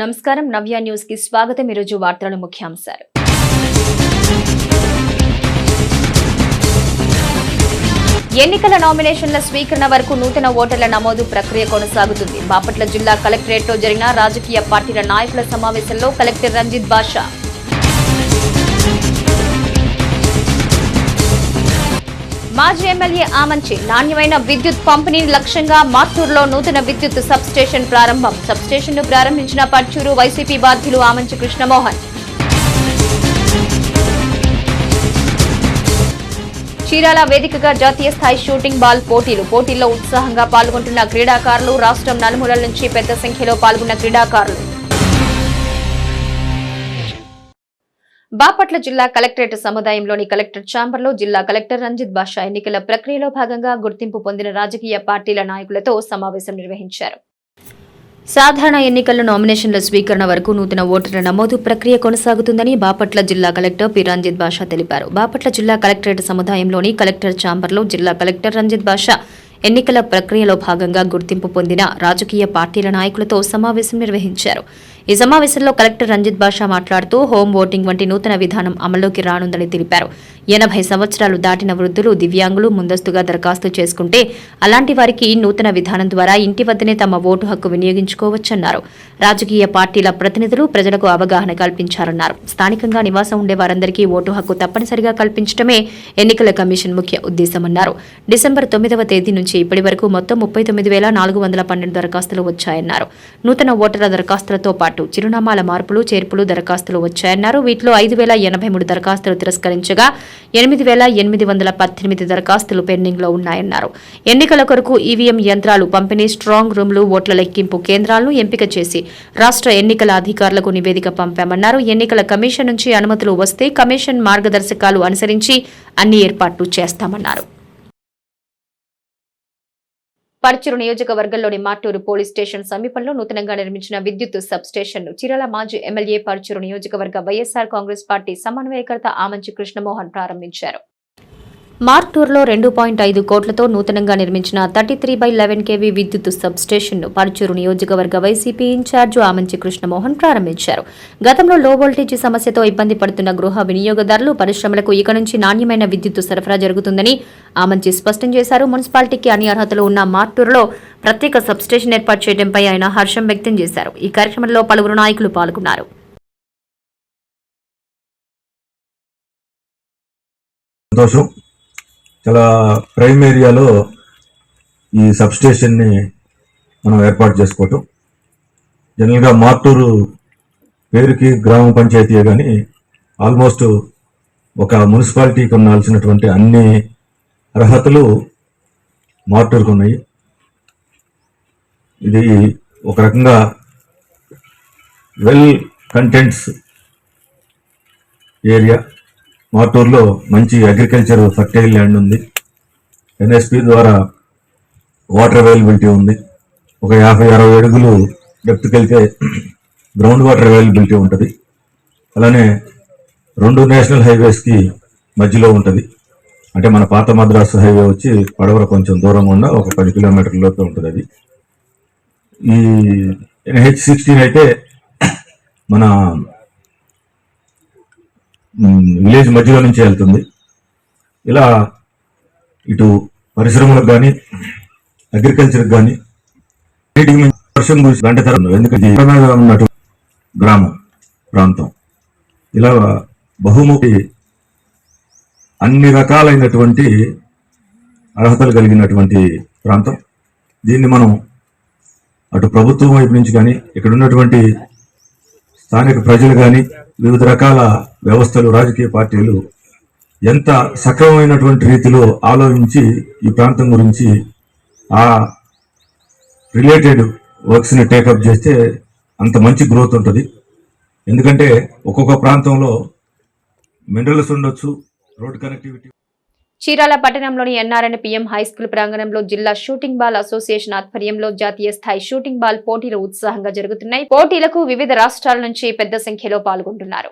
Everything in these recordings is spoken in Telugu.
నమస్కారం. నవ్య న్యూస్కి స్వాగతం. ఈరోజు వార్తల ముఖ్యాంశాలు. ఎన్నికల నామినేషన్ల స్వీకరణ వరకు నూతన ఓటర్ల నమోదు ప్రక్రియ కొనసాగుతుంది. బాపట్ల జిల్లా కలెక్టరేట్లో జరిగిన రాజకీయ పార్టీల నాయకుల సమావేశంలో కలెక్టర్ రంజిత్ బాషా మాజీ ఎమ్మెల్యే ఆమంచి నాణ్యమైన విద్యుత్ పంపిణీని లక్ష్యంగా మాత్తూరులో నూతన విద్యుత్ సబ్ స్టేషన్ ప్రారంభం. సబ్స్టేషన్ను ప్రారంభించిన పర్చూరు వైసీపీ బాధ్యులు ఆమంచి కృష్ణమోహన్. చీరాల వేదికగా జాతీయ స్థాయి షూటింగ్ బాల్ పోటీలు. పోటీల్లో ఉత్సాహంగా పాల్గొంటున్న క్రీడాకారులు రాష్ట్రం నలుమూలల నుంచి పెద్ద సంఖ్యలో పాల్గొన్న క్రీడాకారులు. బాపట్ల జిల్లా కలెక్టరేట్ సముదాయంలోని కలెక్టర్ ఛాంబర్లో జిల్లా కలెక్టర్ రంజిత్ బాషా ఎన్నికల ప్రక్రియలో భాగంగా గుర్తింపు పొందిన రాజకీయ పార్టీల నాయకులతో సమావేశం నిర్వహించారు. సాధారణ ఎన్నికల నామినేషన్ల స్వీకరణ వరకు నూతన ఓటర్ల నమోదు ప్రక్రియ కొనసాగుతుందని బాపట్ల జిల్లా కలెక్టర్ పి. రంజిత్ బాషా తెలిపారు. బాపట్ల జిల్లా కలెక్టరేట్ సముదాయంలోని కలెక్టర్ ఛాంబర్లో జిల్లా కలెక్టర్ రంజిత్ బాషా ఎన్నికల ప్రక్రియలో భాగంగా గుర్తింపు పొందిన రాజకీయ పార్టీల నాయకులతో సమావేశం నిర్వహించారు. ఈ సమావేశంలో కలెక్టర్ రంజిత్ బాషా మాట్లాడుతూ హోం ఓటింగ్ వంటి నూతన విధానం అమల్లోకి రానుందని తెలిపారు. ఎనభై సంవత్సరాలు దాటిన వృద్ధులు దివ్యాంగులు ముందస్తుగా దరఖాస్తు చేసుకుంటే అలాంటి వారికి నూతన విధానం ద్వారా ఇంటి వద్దనే తమ ఓటు హక్కు వినియోగించుకోవచ్చన్నారు. రాజకీయ పార్టీల ప్రతినిధులు ప్రజలకు అవగాహన కల్పించారన్నారు. స్థానికంగా నివాసం ఉండే వారందరికీ ఓటు హక్కు తప్పనిసరిగా కల్పించడమే ఎన్నికల కమిషన్ ముఖ్య ఉద్దేశమన్నారు. డిసెంబర్ తొమ్మిదవ తేదీ నుంచి ఇప్పటి వరకు మొత్తం ముప్పై తొమ్మిది వేల నాలుగు వందల పన్నెండు దరఖాస్తులు వచ్చాయన్నారు. నూతన ఓటర్ల దరఖాస్తులతో పాటు చిరునామాల మార్పులు చేర్పులు దరఖాస్తులు వచ్చాయన్నారు. వీటిలో ఐదు వేల ఎనభై మూడు దరఖాస్తులు తిరస్కరించగా ఎనిమిది వేల ఎనిమిది వందల పద్దెనిమిది దరఖాస్తులు పెండింగ్లో ఉన్నాయన్నారు. ఎన్నికల కొరకు ఈవీఎం యంత్రాలు పంపిణీ స్ట్రాంగ్ రూమ్లు ఓట్ల లెక్కింపు కేంద్రాలను ఎంపిక చేసి రాష్ట్ర ఎన్నికల అధికారులకు నివేదిక పంపామన్నారు. ఎన్నికల కమిషన్ నుంచి అనుమతులు వస్తే కమిషన్ మార్గదర్శకాలు అనుసరించి అన్ని ఏర్పాట్లు చేస్తామన్నారు. పర్చూరు నియోజకవర్గంలోని మాటూరు పోలీస్ స్టేషన్ సమీపంలో నూతనంగా నిర్మించిన విద్యుత్ సబ్ స్టేషన్ను చిరాల మాజీ ఎమ్మెల్యే పర్చూరు నియోజకవర్గ వైఎస్సార్ కాంగ్రెస్ పార్టీ సమన్వయకర్త ఆమంచి కృష్ణమోహన్ ప్రారంభించారు. మార్టూర్లో రెండు పాయింట్ ఐదు కోట్లతో నూతనంగా నిర్మించిన thirty three by eleven KV విద్యుత్ సబ్స్టేషన్ను పరుచూరు నియోజకవర్గ వైసీపీ ఇన్ఛార్జ్ ఆమంచి కృష్ణమోహన్ ప్రారంభించారు. గతంలో లో వోల్టేజ్ సమస్యతో ఇబ్బంది పడుతున్న గృహ వినియోగదారులు పరిశ్రమలకు ఇక నుంచి నాణ్యమైన విద్యుత్ సరఫరా జరుగుతుందని ఆమంచి స్పష్టం చేశారు. మున్సిపాలిటీకి అన్ని అర్హతలు ఉన్న మార్టూర్లో ప్రత్యేక సబ్ స్టేషన్ ఏర్పాటు చేయడంపై ఆయన హర్షం వ్యక్తం చేశారు. ఈ కార్యక్రమంలో పలువురు నాయకులు పాల్గొన్నారు. సంతోషం. చాలా ప్రైమ్ ఏరియాలో ఈ సబ్ స్టేషన్ని మనం ఏర్పాటు చేసుకోవటం. జనరల్గా మార్టూరు పేరుకి గ్రామ పంచాయతీయే కానీ ఆల్మోస్ట్ ఒక మున్సిపాలిటీకి ఉండాల్సినటువంటి అన్ని అర్హతలు మార్టూరుకు ఉన్నాయి. ఇది ఒక రకంగా వెల్ కంటెంట్స్ ఏరియా. మాటూరులో మంచి అగ్రికల్చర్ ఫర్టైల్ ల్యాండ్ ఉంది. ఎన్ఎస్పి ద్వారా వాటర్ అవైలబిలిటీ ఉంది. ఒక యాభై అరవై అడుగులు డెప్త్కి వెళ్తే గ్రౌండ్ వాటర్ అవైలబిలిటీ ఉంటుంది. అలానే రెండు నేషనల్ హైవేస్కి మధ్యలో ఉంటుంది. అంటే మన పాత మద్రాసు హైవే వచ్చి పడవర కొంచెం దూరంగా ఉన్న ఒక పది కిలోమీటర్ల లోపే ఉంటుంది అది. ఈ ఎన్హెచ్ సిక్స్టీన్ అయితే మన విలేజ్ మధ్యలో నుంచి వెళ్తుంది. ఇలా ఇటు పరిశ్రమలకు కానీ అగ్రికల్చర్కి కానీ వర్షం గురించి గంట తరం ఎందుకంటే ఉన్నట్టు ఉన్నటువంటి గ్రామం ప్రాంతం. ఇలా బహుముఖి అన్ని రకాలైనటువంటి అర్హతలు కలిగినటువంటి ప్రాంతం. దీన్ని మనం అటు ప్రభుత్వం వైపు నుంచి కానీ ఇక్కడ ఉన్నటువంటి స్థానిక ప్రజలు కానీ వివిధ రకాల వ్యవస్థలు రాజకీయ పార్టీలు ఎంత సక్రమమైనటువంటి రీతిలో ఆలోచించి ఈ ప్రాంతం గురించి ఆ రిలేటెడ్ వర్క్స్ని టేకప్ చేస్తే అంత మంచి గ్రోత్ ఉంటుంది. ఎందుకంటే ఒక్కొక్క ప్రాంతంలో మినరల్స్ ఉండొచ్చు రోడ్ కనెక్టివిటీ చీరాల పట్టణంలోని ఎన్ఆర్ఎన్ పిఎం హై స్కూల్ ప్రాంగణంలో జిల్లా షూటింగ్ బాల్ అసోసియేషన్ ఆధ్వర్యంలో జాతీయ స్థాయి షూటింగ్ బాల్ పోటీలు ఉత్సాహంగా జరుగుతున్నాయి. పోటీలకు వివిధ రాష్ట్రాల నుంచి పెద్ద సంఖ్యలో పాల్గొంటున్నారు.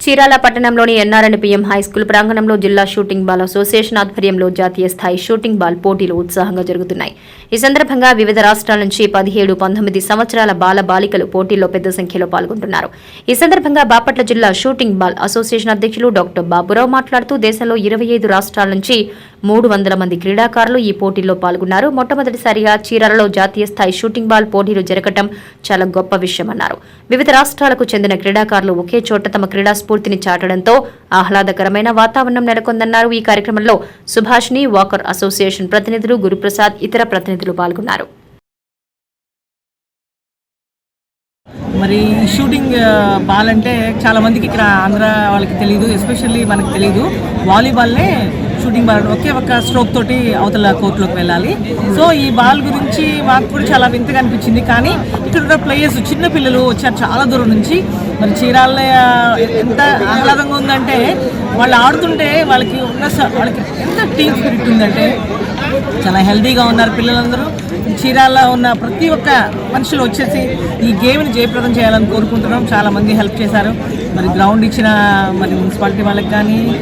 చీరాల పట్టణంలోని ఎన్ఆర్ఎన్పిఎం హై స్కూల్ ప్రాంగణంలో జిల్లా షూటింగ్ బాల్ అసోసియేషన్ ఆధ్వర్యంలో జాతీయ స్థాయి షూటింగ్ బాల్ పోటీలు ఉత్సాహంగా జరుగుతున్నాయి. ఈ సందర్భంగా వివిధ రాష్ట్రాల నుంచి పదిహేడు పంతొమ్మిది సంవత్సరాల బాల బాలికలు పోటీల్లో పెద్ద సంఖ్యలో పాల్గొంటున్నారు. ఈ సందర్భంగా బాపట్ల జిల్లా షూటింగ్ బాల్ అసోసియేషన్ అధ్యక్షులు డాక్టర్ బాబురావు మాట్లాడుతూ దేశంలో ఇరవై ఐదు రాష్ట్రాల నుంచి మూడు వందల మంది క్రీడాకారులు ఈ పోటీల్లో పాల్గొన్నారు. మొట్టమొదటిసారిగా చీరాలలో జాతీయ స్థాయి షూటింగ్ బాల్ పోటీలు జరగటం చాలా గొప్ప విషయమన్నారు. వివిధ రాష్ట్రాలకు చెందిన క్రీడాకారులు ఒకే చోట తమ క్రీడా స్ఫూర్తిని చాటడంతో ఆహ్లాదకరమైన వాతావరణం నెలకొందన్నారు. ఈ కార్యక్రమంలో సుభాష్ని వాకర్ అసోసియేషన్ ప్రతినిధులు గురుప్రసాద్ ఇతర ప్రతినిధులు పాల్గొన్నారు. మరి షూటింగ్ బాల్ అంటే చాలా మందికి ఇక్కడ ఆంధ్ర వాళ్ళకి తెలియదు ఎస్పెషల్లీ మనకి తెలియదు వాలీబాల్నే షూటింగ్ బాల్ ఒకే ఒక స్ట్రోక్ తోటి అవతల కోర్టులోకి వెళ్ళాలి. సో ఈ బాల్ గురించి మాకు కూడా చాలా వింతగా అనిపించింది. కానీ ఇక్కడ ఉన్న ప్లేయర్స్ చిన్న పిల్లలు వచ్చారు చాలా దూరం నుంచి. మరి చీరాల ఎంత ఆహ్లాదంగా ఉందంటే వాళ్ళు ఆడుతుంటే వాళ్ళకి ఉన్న స- వాళ్ళకి ఎంత టీమ్ స్పిరిట్ ఉందంటే చాలా హెల్దీగా ఉన్నారు పిల్లలందరూ. చీరాల్లో ఉన్న ప్రతి ఒక్క మనుషులు వచ్చేసి ఈ గేమ్ని జయప్రదం చేయాలని కోరుకుంటున్నాం. చాలా మంది హెల్ప్ చేశారు. మరి గ్రౌండ్ ఇచ్చిన మరి మున్సిపాలిటీ వాళ్ళకి కానీ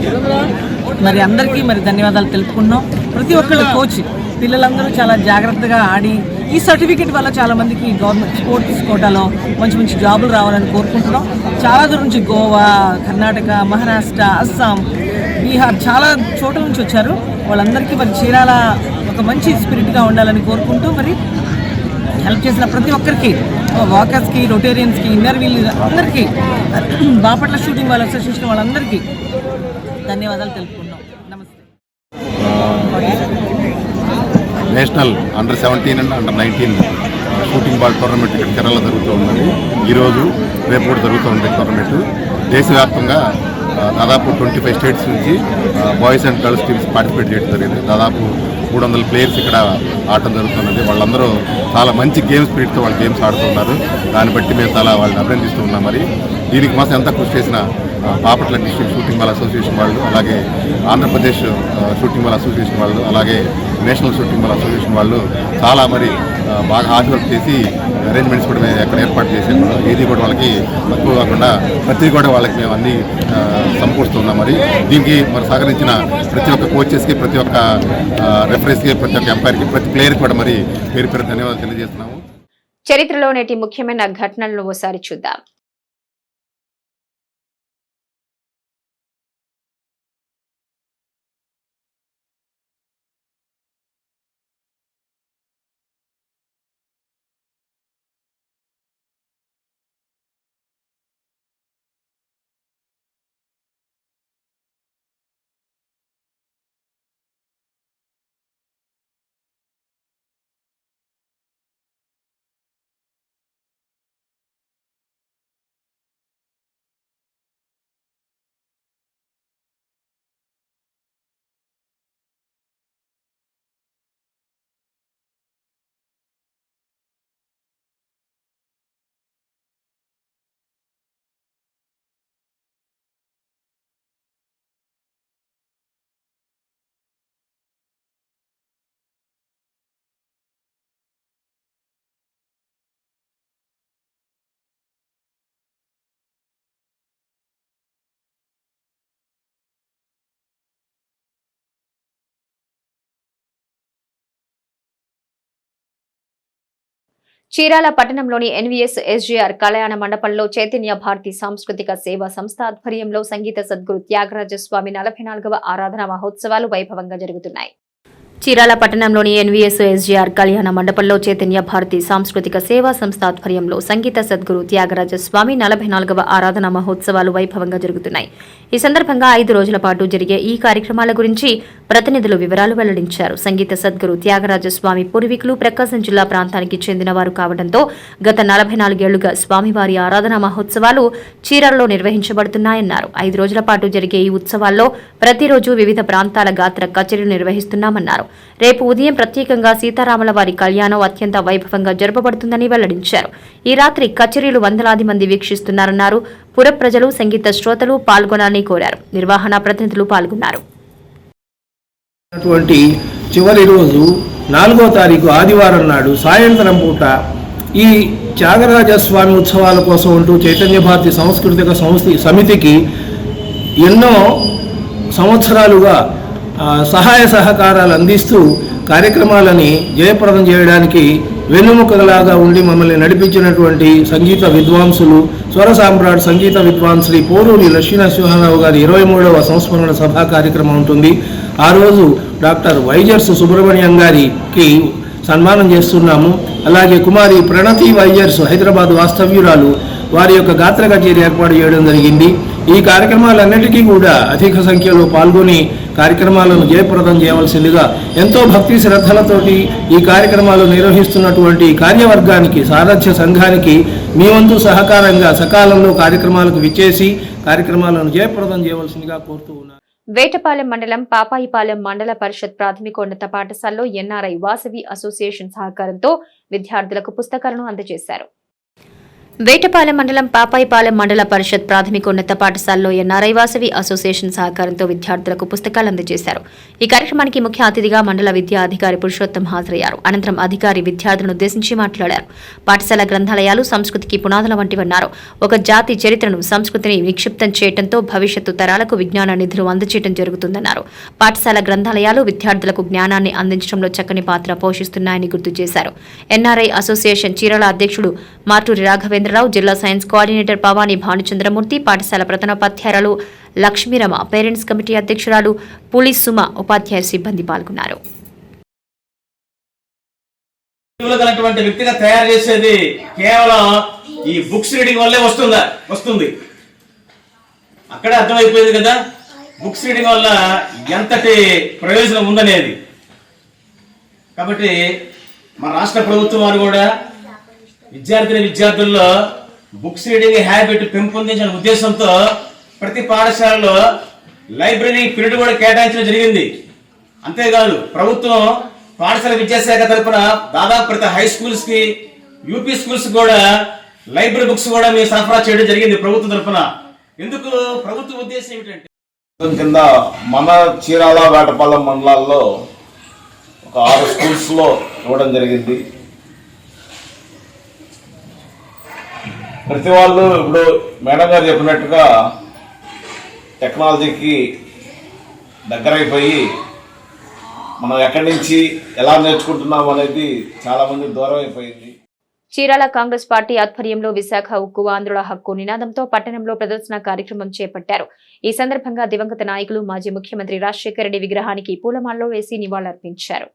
మరి అందరికీ మరి ధన్యవాదాలు తెలుపుకున్నాం ప్రతి ఒక్కళ్ళ కోచ్ పిల్లలందరూ చాలా జాగ్రత్తగా ఆడి ఈ సర్టిఫికేట్ వల్ల చాలా మందికి గవర్నమెంట్ స్పోర్ట్స్ కోటాలో మంచి మంచి జాబులు రావాలని కోరుకుంటున్నాం. చాలా దూరం నుంచి గోవా కర్ణాటక మహారాష్ట్ర అస్సాం బీహార్ చాలా చోట్ల నుంచి వచ్చారు. వాళ్ళందరికీ మరి చీరాల ఒక మంచి స్పిరిట్గా ఉండాలని కోరుకుంటూ మరి హెల్ప్ చేసిన ప్రతి ఒక్కరికి వాకర్స్కి రొటేరియన్స్కి ఇన్నర్ వీల్ అందరికీ బాపట్ల షూటింగ్ వాళ్ళ అసోసియేషన్ వాళ్ళందరికీ ధన్యవాదాలు తెలుపుకుంటున్నాను national under seventeen and under nineteen shooting ball tournament ఇక్కడ కేరళలో జరుగుతూ ఉందండి ఈరోజు రేపు కూడా జరుగుతూ ఉంది టోర్నమెంట్ దేశవ్యాప్తంగా దాదాపు ట్వంటీ ఫైవ్ స్టేట్స్ నుంచి boys and girls teams participate చేయడం జరిగింది. దాదాపు మూడు వందల ప్లేయర్స్ ఇక్కడ ఆడటం జరుగుతున్నది. వాళ్ళందరూ చాలా మంచి గేమ్ స్పిరిట్తో వాళ్ళు గేమ్స్ ఆడుతున్నారు దాన్ని బట్టి మేము చాలా వాళ్ళని అభినందిస్తూ ఉన్నాం మరి. దీనికి మాత్రం ఎంత కృషి చేసిన Bapatla district shooting ball association వాళ్ళు అలాగే ఆంధ్రప్రదేశ్ షూటింగ్ మాల్ అసోసియేషన్ వాళ్ళు అలాగే నేషనల్ షూటింగ్ మాల్ అసోసియేషన్ వాళ్ళు చాలా మరి బాగా హార్డ్ వర్క్ చేసి అరేంజ్మెంట్స్ కూడా మేము ఎక్కడ ఏర్పాటు చేసాము ఏది కూడా వాళ్ళకి తక్కువ కాకుండా ప్రతి కూడా వాళ్ళకి మేము అన్ని సమకూరుస్తున్నాం మరి. దీనికి మరి సహకరించిన ప్రతి ఒక్క కోచెస్కి ప్రతి ఒక్క రెఫరెన్స్కి ప్రతి ఒక్క ఎంపైర్కి ప్రతి ప్లేయర్కి కూడా మరి పేరు పేరు ధన్యవాదాలు తెలియజేస్తున్నాము. చరిత్రలో నేటి ముఖ్యమైన ఘటనలను ఓసారి చూద్దాం. చీరాల పట్టణంలోని ఎన్వీఎస్ ఎస్జీఆర్ కళ్యాణ మండపంలో చైతన్య భారతి సాంస్కృతిక సేవా సంస్థ ఆధ్వర్యంలో సంగీత సద్గురు త్యాగరాజస్వామి నలభై నాలుగవ ఆరాధన మహోత్సవాలు వైభవంగా జరుగుతున్నాయి. చీరాల పట్టణంలోని ఎన్వీఎస్ ఎస్జీఆర్ కళ్యాణ మండపంలో చైతన్య భారతి సాంస్కృతిక సేవా సంస్థ ఆధ్వర్యంలో సంగీత సద్గురు త్యాగరాజ స్వామి నలభై నాలుగవ ఆరాధన మహోత్సవాలు వైభవంగా జరుగుతున్నాయి. ఈ సందర్భంగా ఐదు రోజుల పాటు జరిగే ఈ కార్యక్రమాల గురించి ప్రతినిధులు వివరాలు వెల్లడించారు. సంగీత సద్గురు త్యాగరాజ స్వామి పూర్వీకులు ప్రకాశం జిల్లా ప్రాంతానికి చెందిన వారు కావడంతో గత నలభై నాలుగేళ్ళుగా స్వామివారి ఆరాధన మహోత్సవాలు చీరాలలో నిర్వహించబడుతున్నాయన్నారు. ఐదు రోజుల పాటు జరిగే ఈ ఉత్సవాల్లో ప్రతిరోజు వివిధ ప్రాంతాల గాత్ర కచేరీలు నిర్వహిస్తున్నామన్నారు. రేపు ఉదయం ప్రత్యేకంగా సీతారాముల వారి కళ్యాణం అత్యంత వైభవంగా జరపబడుతుందని వెల్లడించారు. ఈ రాత్రి కచేరీలు వందలాది మంది వీక్షిస్తున్నారన్నారు. పుర ప్రజలు సంగీత శ్రోతలు పాల్గొనాలని కోరారు. నిర్వహణ ప్రతినిధులు పాల్గొన్నారు. అటువంటి చివరి రోజు నాలుగో తారీఖు ఆదివారం నాడు సాయంత్రం పూట ఈ త్యాగరాజస్వామి ఉత్సవాల కోసం ఉంటూ చైతన్య భారతి సాంస్కృతిక సంస్థ సమితికి ఎన్నో సంవత్సరాలుగా సహాయ సహకారాలు అందిస్తూ కార్యక్రమాలని జయప్రదం చేయడానికి వెన్నుముకలాగా ఉండి మమ్మల్ని నడిపించినటువంటి సంగీత విద్వాంసులు స్వర సామ్రాట్ సంగీత విద్వాన్ శ్రీ పోరూరి లక్ష్మీనరసింహారావు గారి ఇరవై మూడవ సంస్మరణ సభా కార్యక్రమం ఉంటుంది. ఆ రోజు డాక్టర్ వైజర్స్ సుబ్రహ్మణ్యం గారికి సన్మానం చేస్తున్నాము. అలాగే కుమారి ప్రణతి వైజర్స్ హైదరాబాద్ వాస్తవ్యురాలు వారి యొక్క గాత్ర కచేరీ ఏర్పాటు చేయడం జరిగింది. ఈ కార్యక్రమాలన్నిటికీ కూడా అధిక సంఖ్యలో పాల్గొని కార్యక్రమాలను జయప్రదం చేయవలసిందిగా ఎంతో భక్తి శ్రద్ధలతోటి ఈ కార్యక్రమాలు నిర్వహిస్తున్నటువంటి కార్యవర్గానికి సారథ్య సంఘానికి మీ వంతు సహకారంగా సకాలంలో కార్యక్రమాలకు విచ్చేసి కార్యక్రమాలను జయప్రదం చేయవలసిందిగా కోరుతూ ఉన్నారు వేటపాలెం మండలం పాపాయిపాలెం మండల పరిషత్ ప్రాథమికోన్నత పాఠశాలలో ఎన్ఆర్ఐ వాసవి అసోసియేషన్ సహకారంతో విద్యార్థులకు పుస్తకాలను అందజేశారు. వేటపాలెం మండలం పాపాయిపాలెం మండల పరిషత్ ప్రాథమికోన్నత పాఠశాలలో ఎన్ఆర్ఐ వాసవి అసోసియేషన్ సహకారంతో విద్యార్థులకు పుస్తకాలు అందజేశారు. ఈ కార్యక్రమానికి ముఖ్య అతిథిగా మండల విద్యా అధికారి పురుషోత్తం హాజరయ్యారు. అనంతరం అధికారి విద్యార్థులను ఉద్దేశించి మాట్లాడారు. పాఠశాల గ్రంథాలయాలు సంస్కృతికి పునాదుల వంటివన్నారు ఒక జాతి చరిత్రను సంస్కృతిని నిక్షిప్తం చేయడంతో భవిష్యత్తు తరాలకు విజ్ఞాన నిధులు అందజేయడం జరుగుతుందన్నారు. పాఠశాల గ్రంథాలయాలు విద్యార్థులకు జ్ఞానాన్ని అందించడంలో చక్కని పాత్ర పోషిస్తున్నాయని గుర్తు చేశారు. ఎన్ఆర్ఐ అసోసియేషన్ చీరాల అధ్యక్షుడు మార్టూరి రాఘవేంద్రరావు జిల్లా సైన్స్ కోఆర్డినేటర్ పవాని భానుచంద్రమూర్తి పాఠశాల ప్రధానోపాధ్యాయురాలు లక్ష్మీరమ పేరెంట్స్ కమిటీ అధ్యక్షురాలు పులి సుమ ఉపాధ్యాయ సిబ్బంది పాల్గొన్నారు. వ్యక్తిగా తయారు చేసేది కేవలం ఈ బుక్స్ రీడింగ్ వల్లే వస్తుందా? వస్తుంది. అక్కడే అర్థమైపోయింది కదా? బుక్స్ రీడింగ్ వల్ల ఎంతటి ప్రయోజనం ఉందనేది. కాబట్టి మన రాష్ట్ర ప్రభుత్వం వారు కూడా విద్యార్థిని విద్యార్థుల్లో బుక్స్ రీడింగ్ హ్యాబిట్ పెంపొందించిన ఉద్దేశంతో ప్రతి పాఠశాలలో లైబ్రరీ పీరియడ్ కూడా కేటాయించడం జరిగింది. అంతేకాదు ప్రభుత్వం పాఠశాల విద్యాశాఖ తరఫున దాదాపు ప్రతి హై స్కూల్స్కి యూపీ స్కూల్స్ కూడా లైబ్రరీ బుక్స్ కూడా మేము సరఫరా చేయడం జరిగింది ప్రభుత్వం తరపున. ఎందుకు? ప్రభుత్వ ఉద్దేశం ఏమిటంటే కింద మన చీరాల వేటపాలెం మండలాల్లో ఒక ఆరు స్కూల్స్లో ఇవ్వడం జరిగింది. ప్రతి వాళ్ళు ఇప్పుడు మేడం గారు చెప్పినట్టుగా టెక్నాలజీకి దగ్గరైపోయి మనం ఎక్కడి నుంచి ఎలా నేర్చుకుంటున్నాం అనేది చాలామంది దూరం అయిపోయింది చీరాల కాంగ్రెస్ పార్టీ ఆధ్వర్యంలో విశాఖ ఉక్కు ఆంధ్రుల హక్కు నినాదంతో పట్టణంలో ప్రదర్శన కార్యక్రమం చేపట్టారు. ఈ సందర్భంగా దివంగత నాయకులు మాజీ ముఖ్యమంత్రి రాజశేఖర రెడ్డి విగ్రహానికి పూలమాలలో వేసి నివాళులర్పించారు.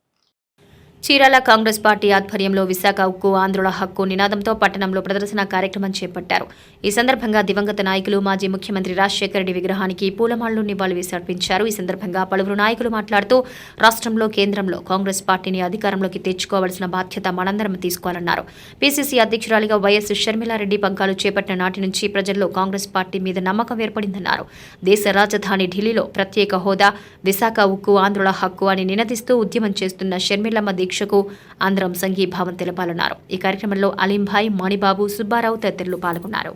చీరాల కాంగ్రెస్ పార్టీ ఆధ్వర్యంలో విశాఖ ఉక్కు ఆంధ్రుల హక్కు నినాదంతో పట్టణంలో ప్రదర్శన కార్యక్రమం చేపట్టారు. ఈ సందర్భంగా దివంగత నాయకులు మాజీ ముఖ్యమంత్రి రాజశేఖర రెడ్డి విగ్రహానికి పూలమాళ్ళు నివాళులు అర్పించారు. ఈ సందర్భంగా పలువురు నాయకులు మాట్లాడుతూ రాష్ట్రంలో కేంద్రంలో కాంగ్రెస్ పార్టీని అధికారంలోకి తెచ్చుకోవాల్సిన బాధ్యత మనందరం తీసుకోవాలన్నారు. పీసీసీ అధ్యక్షురాలిగా వైఎస్ షర్మిలారెడ్డి పగ్గాలు చేపట్టిన నాటి నుంచి ప్రజల్లో కాంగ్రెస్ పార్టీ మీద నమ్మకం ఏర్పడిందన్నారు. దేశ రాజధాని ఢిల్లీలో ప్రత్యేక హోదా విశాఖ ఉక్కు ఆంధ్రుల హక్కు అని నినదిస్తూ ఉద్యమం చేస్తున్న షర్మిలమ్మ దీక్షకు ఆంధ్రం సంఘీభావం తెలపాలన్నారు. ఈ కార్యక్రమంలో అలీంభాయ్ మణిబాబు సుబ్బారావు తదితరులు పాల్గొన్నారు.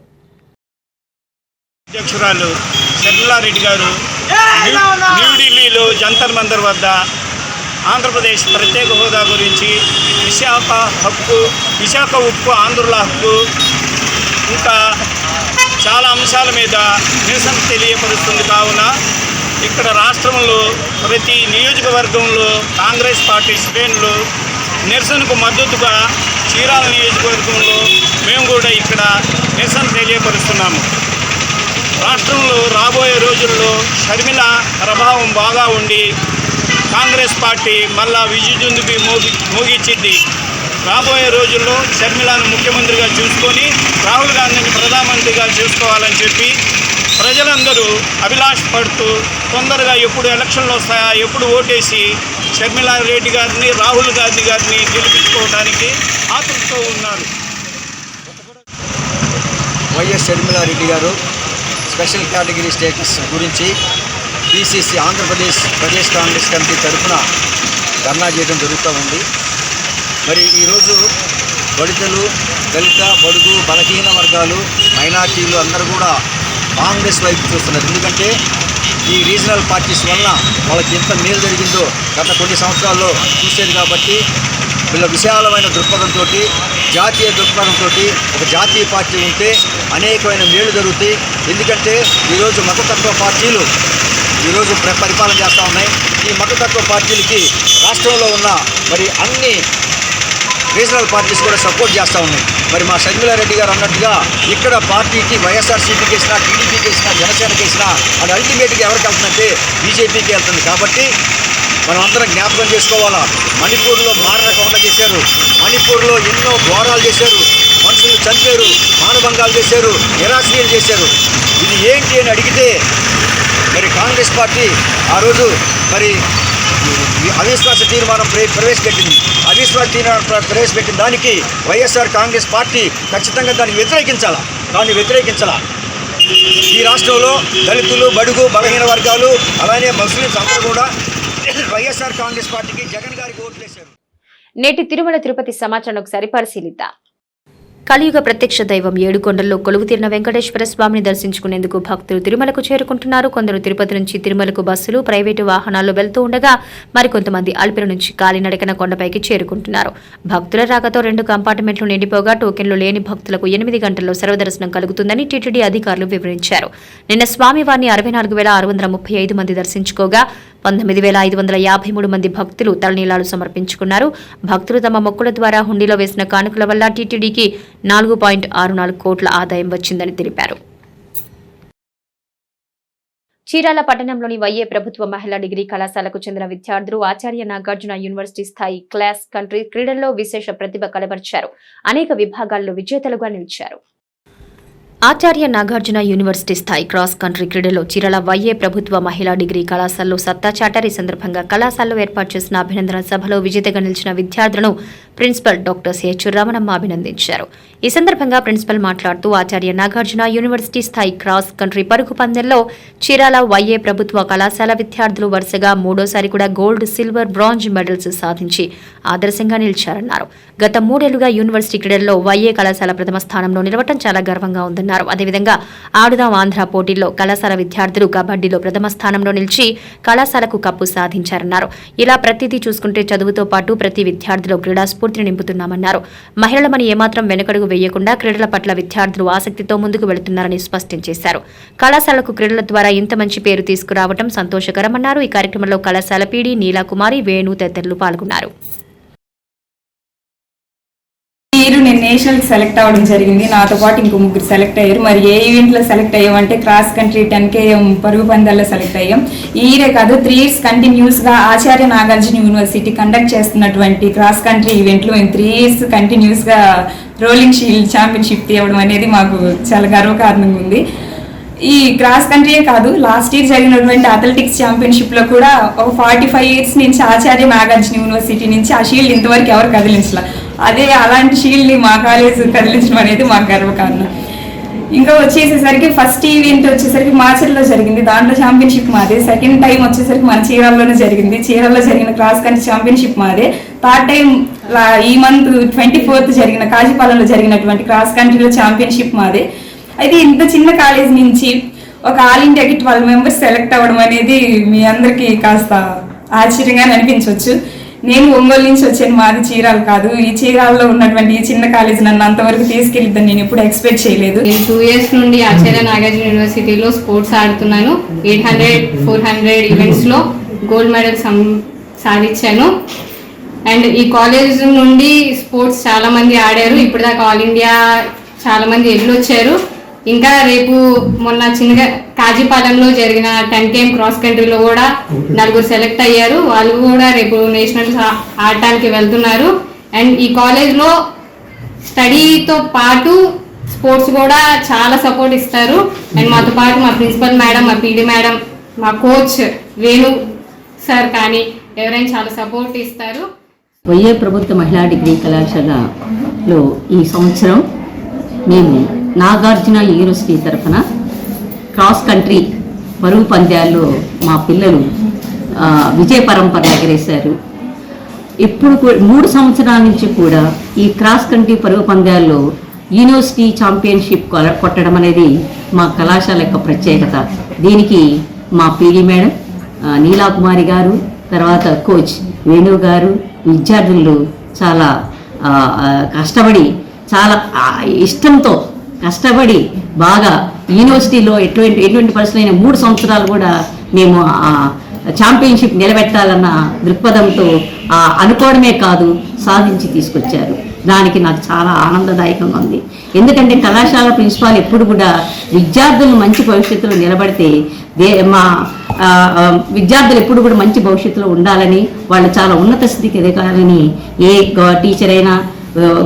అధ్యక్షురాలు గారు న్యూ- న్యూఢిల్లీలో జంతర్ మందర్ వద్ద ఆంధ్రప్రదేశ్ ప్రత్యేక హోదా గురించి విశాఖ హక్కు విశాఖ ఉక్కు ఆంధ్రుల హక్కు ఇంకా చాలా అంశాల మీద నిరసన తెలియపరుస్తుంది. కావున ఇక్కడ రాష్ట్రంలో ప్రతి నియోజకవర్గంలో కాంగ్రెస్ పార్టీ శ్రేణులు నిరసనకు మద్దతుగా చీరాల నియోజకవర్గంలో మేము కూడా ఇక్కడ నిరసన తెలియపరుస్తున్నాము. రాష్ట్రంలో రాబోయే రోజుల్లో షర్మిల ప్రభావం బాగా ఉండి కాంగ్రెస్ పార్టీ మళ్ళా విజయదుందుకి మోగి మోగించింది. రాబోయే రోజుల్లో షర్మిలను ముఖ్యమంత్రిగా చూసుకొని రాహుల్ గాంధీని ప్రధానమంత్రిగా చూసుకోవాలని చెప్పి ప్రజలందరూ అభిలాష పడుతూ తొందరగా ఎప్పుడు ఎలక్షన్లు వస్తాయా ఎప్పుడు ఓటేసి షర్మిలా రెడ్డి గారిని రాహుల్ గాంధీ గారిని గెలిపించుకోవడానికి ఆతృతతో ఉన్నారు. వైఎస్ షర్మిలారెడ్డి గారు స్పెషల్ కేటగిరీ స్టేటస్ గురించి PCC Andhra Pradesh Pradesh Congress committee తరఫున ధర్నా చేయడం జరుగుతూ ఉంది. మరి ఈరోజు దళితులు దళిత బడుగు బలహీన వర్గాలు మైనార్టీలు అందరూ కూడా కాంగ్రెస్ వైపు చూస్తున్నారు ఎందుకంటే ఈ రీజనల్ పార్టీస్ వలన వాళ్ళకి ఎంత మేలు జరిగిందో గత కొన్ని సంవత్సరాల్లో చూసేది కాబట్టి వీళ్ళ విశాలమైన దృక్పథంతో జాతీయ దృక్పథంతో ఒక జాతీయ పార్టీ ఉంటే అనేకమైన మేలు జరుగుతాయి. ఎందుకంటే ఈరోజు మతతత్వ పార్టీలు ఈరోజు ప్ర- పరిపాలన చేస్తూ ఉన్నాయి. ఈ మతతత్వ పార్టీలకి రాష్ట్రంలో ఉన్న మరి అన్ని రీజనల్ పార్టీస్ కూడా సపోర్ట్ చేస్తూ ఉన్నాయి. మరి మా షర్మిలారెడ్డి గారు అన్నట్టుగా ఇక్కడ పార్టీకి వైఎస్ఆర్సీపీకి వేసినా టీడీపీకి వేసినా జనసేనకి వేసినా అది అల్టిమేట్గా ఎవరికి వెళ్తుందంటే బీజేపీకి వెళ్తుంది. కాబట్టి మనం అందరం జ్ఞాపకం చేసుకోవాలా. మణిపూర్లో మారణకాండ చేశారు. మణిపూర్లో ఎన్నో ఘోరాలు చేశారు. మనుషులు చంపారు మానభంగాలు చేశారు. నిరాశ్రయాలు చేశారు. ఇది ఏంటి అని అడిగితే మరి కాంగ్రెస్ పార్టీ ఆ రోజు మరి అవిశ్వాస తీర్మానం ప్రవేశపెట్టింది. అవిశ్వాస తీర్మానం ప్రవేశపెట్టిన దానికి వైఎస్ఆర్ కాంగ్రెస్ పార్టీ ఖచ్చితంగా దాన్ని వ్యతిరేకించాలా? దాన్ని వ్యతిరేకించాలా? ఈ రాష్ట్రంలో దళితులు బడుగు బలహీన వర్గాలు అలానే ముస్లింస్ అందరూ కూడా వైఎస్ఆర్ కాంగ్రెస్ పార్టీకి జగన్ గారికి ఓట్లేశారు. నేటి తిరుమల తిరుపతి సమాచారం ఒకసారి పరిశీలిద్దాం. కలియుగ ప్రత్యక్ష దైవం ఏడుకొండల్లో కొలువు తీరిన వెంకటేశ్వర స్వామిని దర్శించుకునేందుకు భక్తులు తిరుమలకు చేరుకుంటున్నారు. కొందరు తిరుపతి నుంచి తిరుమలకు బస్సులు ప్రైవేటు వాహనాల్లో వెళ్తూ ఉండగా మరికొంతమంది అల్పిర నుంచి కాలినడకన కొండపైకి చేరుకుంటున్నారు. భక్తుల రాకతో రెండు కంపార్ట్మెంట్లు నిండిపోగా టోకెన్లు లేని భక్తులకు ఎనిమిది గంటల్లో సర్వదర్శనం కలుగుతుందని టీటీడీ అధికారులు వివరించారు. నిన్న స్వామివారిని అరవై నాలుగు వేల ఆరు వందల ముప్పై ఐదు మంది దర్శించుకోగా పంతొమ్మిది వేల ఐదు వందల యాభై మూడు మంది భక్తులు తలనీలాలు సమర్పించుకున్నారు. భక్తులు తమ మొక్కుల ద్వారా హుండీలో వేసిన కానుకల వల్ల టీటీడీకి నాలుగు పాయింట్ ఆరు నాలుగు కోట్ల ఆదాయం వచ్చిందని తెలిపారు. చీరాల పట్టణంలోని వైఏ ప్రభుత్వ మహిళా డిగ్రీ కళాశాలకు చెందిన విద్యార్థులు ఆచార్య నాగార్జున యూనివర్సిటీ స్థాయి క్లాస్ కంట్రీ క్రీడల్లో విశేష ప్రతిభ కనబరిచారు. అనేక విభాగాల్లో విజేతలుగా నిలిచారు. ఆచార్య నాగార్జున యూనివర్సిటీ స్థాయి క్రాస్ కంట్రీ క్రీడలో చీరాల వైఏ ప్రభుత్వ మహిళా డిగ్రీ కళాశాలలో సత్తా చాటారి ఈ సందర్భంగా కళాశాలలో ఏర్పాటు చేసిన అభినందన సభలో విజేతగా నిలిచిన విద్యార్థులను ప్రిన్సిపల్ డాక్టర్ సిహెచ్ రమణమ్మ అభినందించారు. ఈ సందర్భంగా ప్రిన్సిపల్ మాట్లాడుతూ ఆచార్య నాగార్జున యూనివర్సిటీ స్థాయి క్రాస్ కంట్రీ పరుగు పందెంలో చీరాల వైఏ ప్రభుత్వ కళాశాల విద్యార్థులు వరుసగా మూడోసారి కూడా గోల్డ్ సిల్వర్ బ్రాంజ్ మెడల్స్ సాధించి ఆదర్శంగా నిలిచారన్నారు. గత మూడేళ్ళుగా యూనివర్సిటీ క్రీడల్లో వైఏ కళాశాల ప్రథమ స్థానంలో నిలవటం చాలా గర్వంగా ఉందన్నారు అదేవిధంగా ఆడుదాం ఆంధ్ర పోటీల్లో కళాశాల విద్యార్థులు కబడ్డీలో ప్రథమ స్థానంలో నిలిచి కళాశాలకు కప్పు సాధించారన్నారు. ఇలా ప్రతిదీ చూసుకుంటే చదువుతో పాటు ప్రతి విద్యార్థిలో క్రీడా స్ఫూర్తిని నింపుతున్నామన్నారు. మహిళలమని ఏమాత్రం వెనుకడుగు వేయకుండా క్రీడల పట్ల విద్యార్థులు ఆసక్తితో ముందుకు వెళుతున్నారని స్పష్టం చేశారు. కళాశాలకు క్రీడల ద్వారా ఇంత మంచి పేరు తీసుకురావడం సంతోషకరమన్నారు. ఈ కార్యక్రమంలో కళాశాల పీడీ నీలాకుమారి వేణు తదితరులు పాల్గొన్నారు. మీరు నేను నేషనల్ సెలెక్ట్ అవ్వడం జరిగింది. నాతో పాటు ఇంకో ముగ్గురు సెలెక్ట్ అయ్యారు. మరి ఏ ఈవెంట్లో సెలెక్ట్ అయ్యామంటే క్రాస్ కంట్రీ టెన్ కేఎం పరుగు పందాల్లో సెలెక్ట్ అయ్యాం. ఈరే కాదు త్రీ ఇయర్స్ కంటిన్యూస్గా ఆచార్య నాగార్జున యూనివర్సిటీ కండక్ట్ చేస్తున్నటువంటి క్రాస్ కంట్రీ ఈవెంట్లో మేము త్రీ ఇయర్స్ కంటిన్యూస్గా రోలింగ్ షీల్డ్ ఛాంపియన్షిప్ తీయడం అనేది మాకు చాలా గర్వకారణంగా ఉంది. ఈ క్రాస్ కంట్రీయే కాదు లాస్ట్ ఇయర్ జరిగినటువంటి అథ్లెటిక్స్ ఛాంపియన్షిప్లో కూడా ఒక ఫార్టీ ఫైవ్ ఇయర్స్ నుంచి ఆచార్య నాగార్జున యూనివర్సిటీ నుంచి ఆ షీల్డ్ ఇంతవరకు ఎవరు కదిలించలే. అదే అలాంటి షీల్డ్ని మా కాలేజ్ కదిలించడం అనేది మాకు గర్వకారణం. ఇంకా వచ్చేసేసరికి ఫస్ట్ ఈవెంట్ వచ్చేసరికి మార్చిలో జరిగింది. దాంట్లో ఛాంపియన్షిప్ మాదే. సెకండ్ టైం వచ్చేసరికి మన చీరాల్లోనే జరిగింది. చీరాల్లో జరిగిన క్రాస్ కంట్రీ ఛాంపియన్షిప్ మాదే. థర్డ్ టైం ఈ మంత్ ట్వంటీ ఫోర్త్ జరిగిన కాజీపాలెంలో జరిగినటువంటి క్రాస్ కంట్రీలో ఛాంపియన్షిప్ మాదే. అయితే ఇంత చిన్న కాలేజ్ నుంచి ఒక ఆల్ ఇండియాకి ట్వెల్వ్ మెంబర్స్ సెలెక్ట్ అవ్వడం అనేది మీ అందరికీ కాస్త ఆశ్చర్యంగా అనిపించవచ్చు. నేను ఒంగోలు నుంచి వచ్చాను మాది చీరాలు కాదు. ఈ చీరాల్లో ఉన్నటువంటి ఈ చిన్న కాలేజ్ నన్ను అంతవరకు తీసుకెళ్ళిద్దని నేను ఎప్పుడు ఎక్స్పెక్ట్ చేయలేదు. నేను టూ ఇయర్స్ నుండి ఆచార్య నాగార్జున యూనివర్సిటీలో స్పోర్ట్స్ ఆడుతున్నాను. ఎయిట్ హండ్రెడ్ ఫోర్ హండ్రెడ్ ఈవెంట్స్లో గోల్డ్ మెడల్ సం సాధించాను. అండ్ ఈ కాలేజ్ నుండి స్పోర్ట్స్ చాలా మంది ఆడారు. దాకా ఆల్ ఇండియా చాలా మంది వచ్చారు ఇంకా రేపు మొన్న చిన్నగా కాజీపాలెంలో జరిగిన టెన్ కేఎం క్రాస్ కంట్రీలో కూడా నలుగురు సెలెక్ట్ అయ్యారు. వాళ్ళు కూడా రేపు నేషనల్స్ ఆడటానికి వెళ్తున్నారు. అండ్ ఈ కాలేజ్లో స్టడీతో పాటు స్పోర్ట్స్ కూడా చాలా సపోర్ట్ ఇస్తారు. అండ్ మాతో పాటు మా ప్రిన్సిపల్ మేడం మా పీడి మేడం మా కోచ్ వేణు సార్ కానీ ఎవరైనా చాలా సపోర్ట్ ఇస్తారు. వైఏ ప్రభుత్వ మహిళా డిగ్రీ కళాశాలలో ఈ సంవత్సరం మేము నాగార్జున యూనివర్సిటీ తరఫున క్రాస్ కంట్రీ పరుగు పంద్యాల్లో మా పిల్లలు విజయ పరంపర ఎగరేశారు. ఇప్పుడు మూడు సంవత్సరాల నుంచి కూడా ఈ క్రాస్ కంట్రీ పరుగు పంద్యాల్లో యూనివర్సిటీ ఛాంపియన్షిప్ కొట్టడం అనేది మా కళాశాల యొక్క ప్రత్యేకత. దీనికి మా పీడి మేడం నీలాకుమారి గారు తర్వాత కోచ్ వేణు గారు విద్యార్థులు చాలా కష్టపడి చాలా ఇష్టంతో కష్టపడి బాగా యూనివర్సిటీలో ఎటువంటి ఎటువంటి పరిస్థితులైన మూడు సంవత్సరాలు కూడా మేము ఛాంపియన్షిప్ నిలబెట్టాలన్న దృక్పథంతో అనుకోవడమే కాదు సాధించి తీసుకొచ్చారు. దానికి నాకు చాలా ఆనందదాయకంగా ఉంది. ఎందుకంటే కళాశాల ప్రిన్సిపాల్ ఎప్పుడు కూడా విద్యార్థులు మంచి భవిష్యత్తులో నిలబడితే దే మా విద్యార్థులు ఎప్పుడు కూడా మంచి భవిష్యత్తులో ఉండాలని వాళ్ళు చాలా ఉన్నత స్థితికి ఎదగాలని ఏ టీచర్ అయినా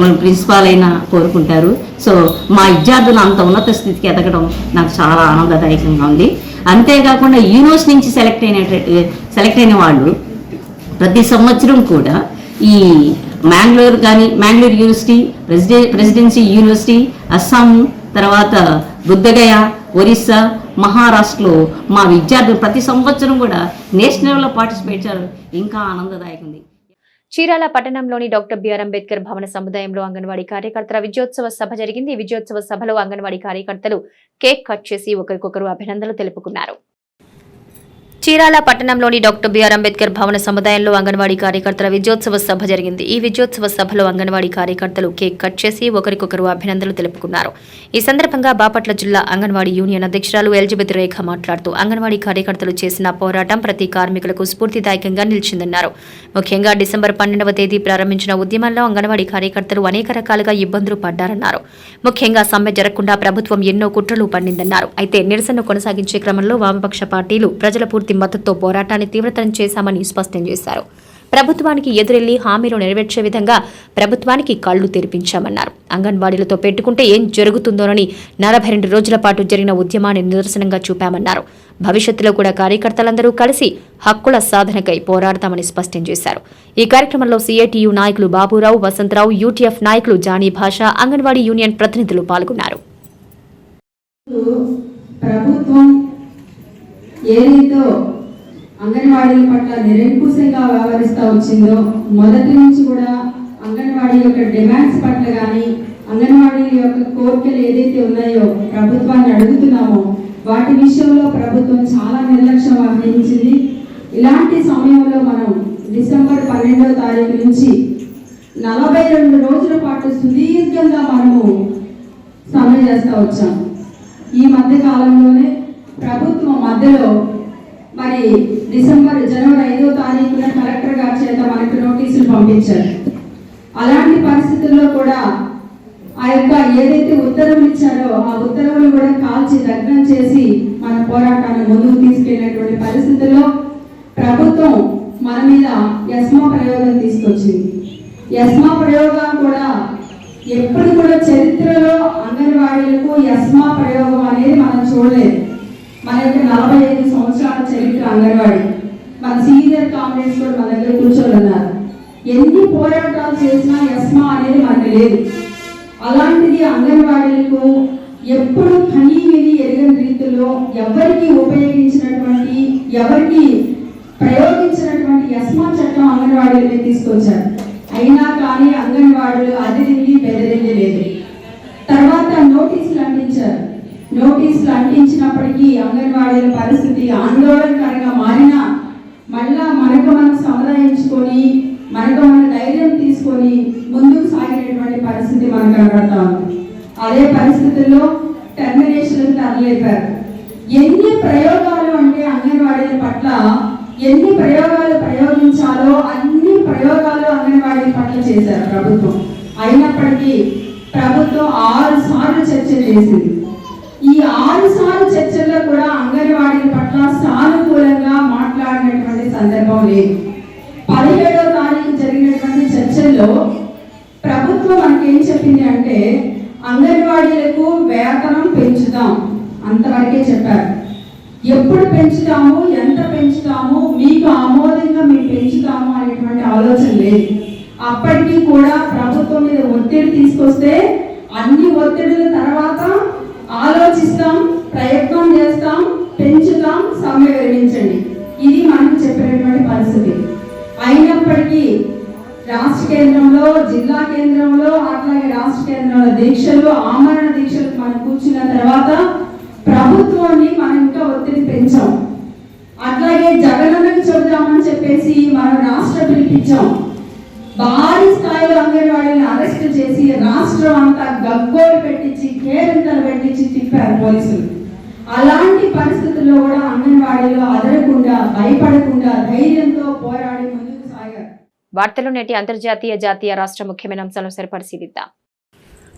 మన ప్రిన్సిపాల్ అయినా కోరుకుంటారు. సో మా విద్యార్థులు అంత ఉన్నత స్థితికి ఎదగడం నాకు చాలా ఆనందదాయకంగా ఉంది. అంతేకాకుండా యూనివర్సిటీ నుంచి సెలెక్ట్ అయిన సెలెక్ట్ అయిన వాళ్ళు ప్రతి సంవత్సరం కూడా ఈ మ్యాంగ్లూర్ కానీ మ్యాంగ్లూర్ యూనివర్సిటీ ప్రెసిడె ప్రెసిడెన్సీ యూనివర్సిటీ అస్సాం తర్వాత బుద్ధగయ ఒరిస్సా మహారాష్ట్రలో మా విద్యార్థులు ప్రతి సంవత్సరం కూడా నేషనల్ పార్టిసిపేట్ చేశారు ఇంకా ఆనందదాయకంది చీరాల పట్టణంలోని డాక్టర్ బిఆర్ అంబేద్కర్ భవన సముదాయంలో అంగన్వాడీ కార్యకర్తల విజయోత్సవ సభ జరిగింది. ఈ విజయోత్సవ సభలో అంగన్వాడీ కార్యకర్తలు కేక్ కట్ చేసి ఒకరికొకరు అభినందనలు తెలుపుకున్నారు. చీరాల పట్టణంలోని డాక్టర్ బిఆర్ అంబేద్కర్ భవన సముదాయంలో అంగన్వాడీ కార్యకర్తల విజయోత్సవ సభ జరిగింది. ఈ విజయోత్సవ సభలో అంగన్వాడీ కార్యకర్తలు కేక్ కట్ చేసి ఒకరికొకరు అభినందనలు తెలుపుకున్నారు. ఈ సందర్భంగా బాపట్ల జిల్లా అంగన్వాడీ యూనియన్ అధ్యక్షురాలు ఎలిజబెత్ రేఖ మాట్లాడుతూ అంగన్వాడీ కార్యకర్తలు చేసిన పోరాటం ప్రతి కార్మికులకు స్ఫూర్తిదాయకంగా నిలిచిందన్నారు. ముఖ్యంగా డిసెంబర్ పన్నెండవ తేదీ ప్రారంభించిన ఉద్యమంలో అంగన్వాడీ కార్యకర్తలు అనేక రకాలుగా ఇబ్బందులు పడ్డారన్నారు. ముఖ్యంగా సమ్మె జరగకుండా ప్రభుత్వం ఎన్నో కుట్రలు పండిందన్నారు అయితే నిరసన కొనసాగించే క్రమంలో వామపక్ష పార్టీలు ప్రజల పూర్తి మద్దతుతో పోరాటాన్ని తీవ్రతరం చేశామని స్పష్టం చేశారు. ప్రభుత్వానికి ఎదురెళ్ళి హామీలు నెరవేర్చే విధంగా ప్రభుత్వానికి కళ్ళు తెరిపించామన్నారు. అంగన్వాడీలతో పెట్టుకుంటే ఏం జరుగుతుందోనని నలభై రెండు రోజుల పాటు జరిగిన ఉద్యమాన్ని నిదర్శనంగా చూపామన్నారు. భవిష్యత్తులో కూడా కార్యకర్తలందరూ కలిసి హక్కుల సాధనకై పోరాడతామని స్పష్టం చేశారు. ఈ కార్యక్రమంలో సీఐటియు నాయకులు బాబురావు వసంతరావు యూటీఎఫ్ నాయకులు జానీ భాష అంగన్వాడీ యూనియన్ ప్రతినిధులు పాల్గొన్నారు. ప్రభుత్వం ఏదైతే అంగన్వాడీల పట్ల నిరంకుశంగా వ్యవహరిస్తూ వచ్చిందో మొదటి నుంచి కూడా అంగన్వాడీ యొక్క డిమాండ్స్ పట్ల కానీ అంగన్వాడీల యొక్క కోరికలు ఏదైతే ఉన్నాయో ప్రభుత్వాన్ని అడుగుతున్నామో వాటి విషయంలో ప్రభుత్వం చాలా నిర్లక్ష్యం వహించింది. ఇలాంటి సమయంలో మనం డిసెంబర్ పన్నెండవ తారీఖు నుంచి నలభై రెండు రోజుల పాటు సుదీర్ఘంగా మనము సమ్మె చేస్తూ వచ్చాం. ఈ మధ్య కాలంలోనే ప్రభుత్వం మధ్యలో మరి డిసెంబర్ జనవరి ఐదో తారీఖున కలెక్టర్ గారి చేత మనకు నోటీసులు పంపించారు. అలాంటి పరిస్థితుల్లో కూడా ఆ యొక్క ఏదైతే ఉత్తర్వులు ఇచ్చారో ఆ ఉత్తర్వులు కూడా కాల్చి దగ్నం చేసి మన పోరాటాన్ని ముందుకు తీసుకెళ్ళేటువంటి పరిస్థితుల్లో ప్రభుత్వం మన మీద యస్మా ప్రయోగం తీసుకొచ్చింది. యస్మా ప్రయోగం కూడా ఎప్పుడు కూడా చరిత్రలో అంగన్వాడీలకు యస్మా ప్రయోగం అనేది మనం చూడలేదు. మన యొక్క నలభై ఐదు సంవత్సరాల చరిత్ర అంగన్వాడి మన సీనియర్ కామ్రేడ్స్ కూడా మన దగ్గర కూర్చొని ఉన్నారు ఎన్ని పోరాటాలు చేసినా యస్మా అనేది మనకు లేదు. అలాంటిది అంగన్వాడీలకు ఎప్పుడు కనీ విని ఎరగని రీతిలో ఎవరికి ఉపయోగించినటువంటి ఎవరికి ప్రయోగించినటువంటి యస్మా చట్టం అంగన్వాడీల తీసుకొచ్చారు. అయినా కానీ అంగన్వాడీలు అదిరింది బెదిరింది లేదు తర్వాత నోటీసులు అంటించారు నోటీసులు అంటించినప్పటికీ అంగన్వాడీల పరిస్థితి ఆందోళనకరంగా మారినా మళ్ళా మనకు మనం సముదాయించుకొని మనకు మన ధైర్యం తీసుకొని ముందుకు సాగినటువంటి పరిస్థితి మనం కనబడతా ఉంది. అదే పరిస్థితుల్లో టెర్మినేషన్ తరలేపారు ఎన్ని ప్రయోగాలు అంటే అంగన్వాడీల పట్ల ఎన్ని ప్రయోగాలు ప్రయోగించాలో అన్ని ప్రయోగాలు అంగన్వాడీల పట్ల చేశారు ప్రభుత్వం. అయినప్పటికీ ప్రభుత్వం ఆరు సార్లు చర్చ చేసింది. ఈ ఆరు సార్లు చర్చల్లో కూడా అంగన్వాడీల పట్ల సానుకూలంగా మాట్లాడినటువంటి సందర్భం లేదు. పదిహేడో తారీఖు జరిగినటువంటి చర్చల్లో ప్రభుత్వం మనకి ఏం చెప్పింది అంటే అంగన్వాడీలకు వేతనం పెంచుదాం అంతవరకే చెప్పారు. ఎప్పుడు పెంచుతాము ఎంత పెంచుతాము మీకు ఆమోదంగా మేము పెంచుతాము అనేటువంటి ఆలోచన లేదు. అప్పటికి కూడా ప్రభుత్వం మీద ఒత్తిడి తీసుకొస్తే అన్ని ఒత్తిడుల తర్వాత ఆలోచిస్తాం ప్రయత్నం చేస్తాం పెంచుతాం సమ్మె విరమించండి ఇది మనకు చెప్పినటువంటి పరిస్థితి. అయినప్పటికీ రాష్ట్ర కేంద్రంలో జిల్లా కేంద్రంలో అట్లాగే రాష్ట్ర కేంద్రంలో దీక్షలు ఆమరణ దీక్షలు మనం కూర్చున్న తర్వాత ప్రభుత్వాన్ని మనం ఇంకా ఒత్తిడి పెంచాం. అట్లాగే జగనన్నకి చెబుదామని చెప్పేసి మనం రాష్ట్ర పిలిపించాం. భారీ స్థాయిలో అంగన్వాడీని అరెస్ట్ చేసి రాష్ట్రం అంతా గగ్గోలు పెట్టించి కేరింతలు పెట్టించి తిప్పారు పోలీసులు. అలాంటి పరిస్థితుల్లో కూడా అంగన్వాడీలో అదరకుండా భయపడకుండా ధైర్యంతో పోరాడి ముందుకు సాగారు. వార్తలు నేటి అంతర్జాతీయ జాతీయ రాష్ట్ర ముఖ్యమైన అంశాలను సరిపరిశీలిద్దాం.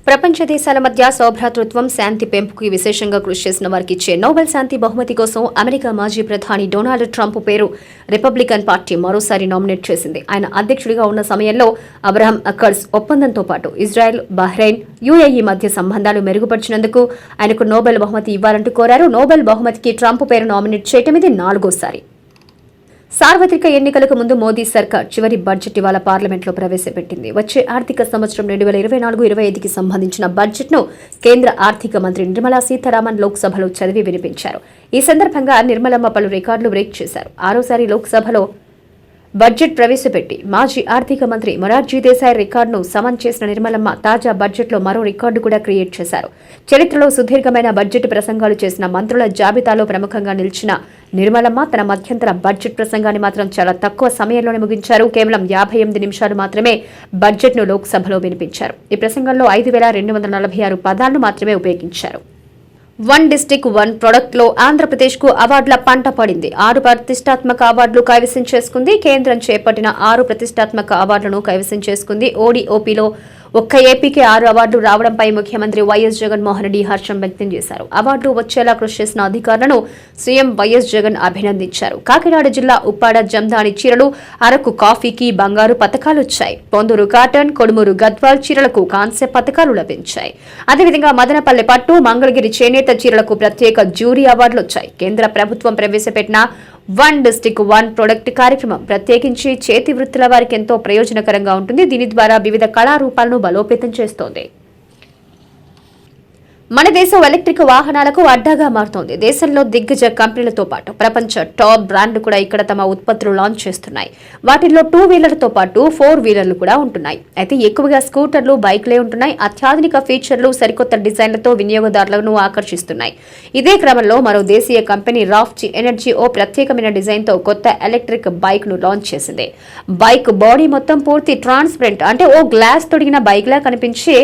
ప్రపంచ దేశాల మధ్య సౌభ్రాతృత్వం శాంతి పెంపుకి విశేషంగా కృషి చేసిన వారికి ఇచ్చే నోబెల్ శాంతి బహుమతి కోసం అమెరికా మాజీ ప్రధాని డొనాల్డ్ ట్రంప్ పేరు రిపబ్లికన్ పార్టీ మరోసారి నామినేట్ చేసింది. ఆయన అధ్యక్షుడిగా ఉన్న సమయంలో అబ్రహం అక్కర్స్ ఒప్పందంతో పాటు ఇజ్రాయెల్ బహ్రెయిన్ యుఏఈ మధ్య సంబంధాలు మెరుగుపరిచినందుకు ఆయనకు నోబెల్ బహుమతి ఇవ్వాలంటూ కోరారు. నోబెల్ బహుమతికి ట్రంప్ పేరు నామినేట్ చేయటం ఇది నాలుగోసారి. సార్వత్రిక ఎన్నికలకు ముందు మోదీ సర్కార్ చివరి బడ్జెట్ ఇవాళ పార్లమెంట్లో ప్రవేశపెట్టింది. వచ్చే ఆర్థిక సంవత్సరం రెండు వేల ఇరవై నాలుగు ఇరవై ఐదుకి సంబంధించిన బడ్జెట్ను కేంద్ర ఆర్థిక మంత్రి నిర్మలా సీతారామన్ లోక్సభలో చదివి వినిపించారు. ఈ సందర్భంగా నిర్మలమ్మ పలు రికార్డులు బ్రేక్ చేశారు. ఆరోసారి లోక్సభలో బడ్జెట్ ప్రవేశపెట్టి మాజీ ఆర్థిక మంత్రి మొరార్జీ దేశాయ్ రికార్డును సమన్ చేసిన నిర్మలమ్మ తాజా బడ్జెట్లో మరో రికార్డు కూడా క్రియేట్ చేశారు. చరిత్రలో సుదీర్ఘమైన బడ్జెట్ ప్రసంగాలు చేసిన మంత్రుల జాబితాలో ప్రముఖంగా నిలిచిన నిర్మలమ్మ తన మధ్యంతర బడ్జెట్ ప్రసంగాన్ని మాత్రం చాలా తక్కువ సమయంలోనే ముగించారు. కేవలం యాభై ఎనిమిది నిమిషాలు మాత్రమే బడ్జెట్ను లోక్సభలో వినిపించారు. ఈ ప్రసంగంలో ఐదు వేల రెండు వందల నలభై ఆరు పదాలను మాత్రమే ఉపయోగించారు. వన్ డిస్టిక్ వన్ ప్రొడక్ట్లో ఆంధ్రప్రదేశ్కు అవార్డుల పంట పడింది. ఆరు ప్రతిష్టాత్మక అవార్డులు కైవసం చేసుకుంది. కేంద్రం చేపట్టిన ఆరు ప్రతిష్టాత్మక అవార్డులను కైవసం చేసుకుంది. ఓడిఓపిలో ఒక్క ఏపీకి ఆరు అవార్డులు రావడంపై ముఖ్యమంత్రి వైఎస్ జగన్మోహన్ రెడ్డి హర్షం వ్యక్తం చేశారు. అవార్డు వచ్చేలా కృషి చేసిన అధికారులను సీఎం వైఎస్ జగన్ అభినందించారు. కాకినాడ జిల్లా ఉప్పాడ జంధాని చీరలు అరకు కాఫీకి బంగారు పథకాలు వచ్చాయి. పొందూరు కాటన్ కొడుమూరు గద్వాల్ చీరలకు కాంస్య పథకాలు లభించాయి. అదేవిధంగా మదనపల్లె పట్టు మంగళగిరి చేనేత చీరలకు ప్రత్యేక జ్యూరీ అవార్డులు వచ్చాయి కేంద్ర ప్రభుత్వం ప్రవేశపెట్టిన వన్ డిస్టిక్ వన్ ప్రొడక్ట్ కార్యక్రమం ప్రత్యేకించి చేతి వృత్తుల వారికి ఎంతో ప్రయోజనకరంగా ఉంటుంది. దీని ద్వారా వివిధ కళారూపాలను బలోపేతం చేస్తోంది. మన దేశం ఎలక్ట్రిక్ వాహనాలకు అడ్డాగా మారుతోంది. దేశంలో దిగ్గజ కంపెనీలతో పాటు ప్రపంచ టాప్ బ్రాండ్లు కూడా ఇక్కడ తమ ఉత్పత్తులు లాంచ్ చేస్తున్నాయి. వాటిల్లో టూ వీలర్లతో పాటు ఫోర్ వీలర్లు కూడా ఉంటున్నాయి. అయితే ఎక్కువగా స్కూటర్లు బైక్లే ఉంటున్నాయి. అత్యాధునిక ఫీచర్లు సరికొత్త డిజైన్లతో వినియోగదారులను ఆకర్షిస్తున్నాయి. ఇదే క్రమంలో మరో దేశీయ కంపెనీ రాఫ్జీ ఎనర్జీ ఓ ప్రత్యేకమైన డిజైన్తో కొత్త ఎలక్ట్రిక్ బైక్ను లాంచ్ చేసింది. బైక్ బాడీ మొత్తం పూర్తి ట్రాన్స్పరెంట్ అంటే ఓ గ్లాస్ తొడిగిన బైక్ లా కనిపించే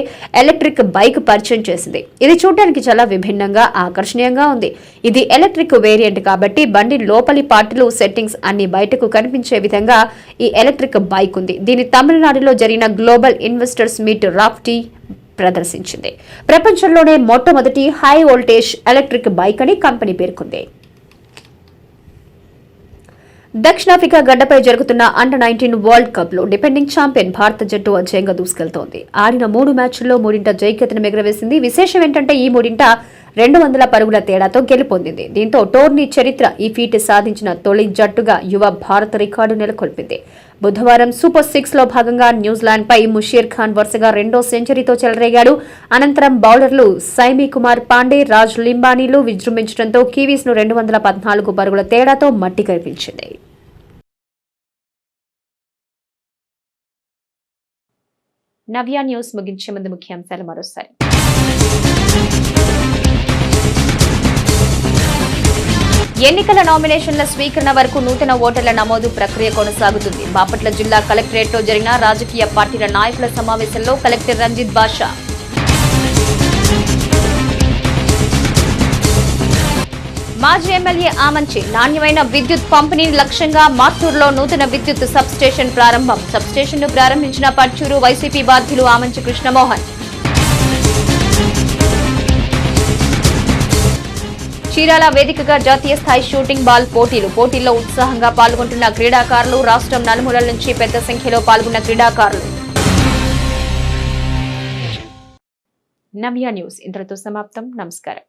ఎలక్ట్రిక్ బైక్ పరిచయం చేసింది. ఇది చూడడానికి చాలా విభిన్నంగా ఆకర్షణీయంగా ఉంది. ఇది ఎలక్ట్రిక్ వేరియంట్ కాబట్టి బండి లోపలి పార్టులు సెట్టింగ్స్ అన్ని బయటకు కనిపించే విధంగా ఈ ఎలక్ట్రిక్ బైక్ ఉంది. దీని తమిళనాడులో జరిగిన గ్లోబల్ ఇన్వెస్టర్స్ మీట్ రాఫ్టీ ప్రదర్శించింది. ప్రపంచంలోనే మొట్టమొదటి హై వోల్టేజ్ ఎలక్ట్రిక్ బైక్ అని కంపెనీ పేర్కొంది. దక్షిణాఫ్రికా గడ్డపై జరుగుతున్న అండర్ నైన్టీన్ వరల్డ్ కప్లో డిపెండింగ్ ఛాంపియన్ భారత జట్టు అజయంగా దూసుకెళ్తోంది. ఆడిన మూడు మ్యాచ్ల్లో మూడింట జైకతను ఎగరవేసింది. విశేషం ఏంటంటే ఈ మూడింట రెండు వందల పరుగుల తేడాతో గెలుపొందింది. దీంతో టోర్నీ చరిత్ర ఈ ఫీట్ సాధించిన తొలి జట్టుగా యువ భారత రికార్డు నెలకొల్పింది. బుధవారం సూపర్ సిక్స్లో భాగంగా న్యూజిలాండ్ పై ముషీర్ ఖాన్ వరుసగా రెండో సెంచరీతో చెలరేగాడు. అనంతరం బౌలర్లు సైమీ కుమార్ పాండే రాజ్ లింబానీలు విజృంభించడంతో కివీస్ను రెండు వందల పద్నాలుగు పరుగుల తేడాతో మట్టి కనిపించింది నవ్య న్యూస్ ముగించే ముందు ముఖ్యాంశాలు మరోసారి. ఎన్నికల నామినేషన్ల స్వీకరణ వరకు నూతన ఓటర్ల నమోదు ప్రక్రియ కొనసాగుతుంది. బాపట్ల జిల్లా కలెక్టరేట్లో జరిగిన రాజకీయ పార్టీల నాయకుల సమావేశంలో కలెక్టర్ రంజిత్ బాషా. మాజీ ఎమ్మెల్యే ఆమంచి నాణ్యమైన విద్యుత్ పంపిణీని లక్ష్యంగా మాత్తూరులో నూతన విద్యుత్ సబ్స్టేషన్ ప్రారంభం. సబ్స్టేషన్ను ప్రారంభించిన పర్చూరు వైసీపీ బాధ్యులు ఆమంచి కృష్ణమోహన్. చీరాల వేదికగా జాతీయ స్థాయి షూటింగ్ బాల్ పోటీలు. పోటీల్లో ఉత్సాహంగా పాల్గొంటున్న క్రీడాకారులు రాష్ట్రం నలుమూలల నుంచి పెద్ద సంఖ్యలో పాల్గొన్న క్రీడాకారులు. నవ్య న్యూస్. ఇంతటితో సమాప్తం. నమస్కారం.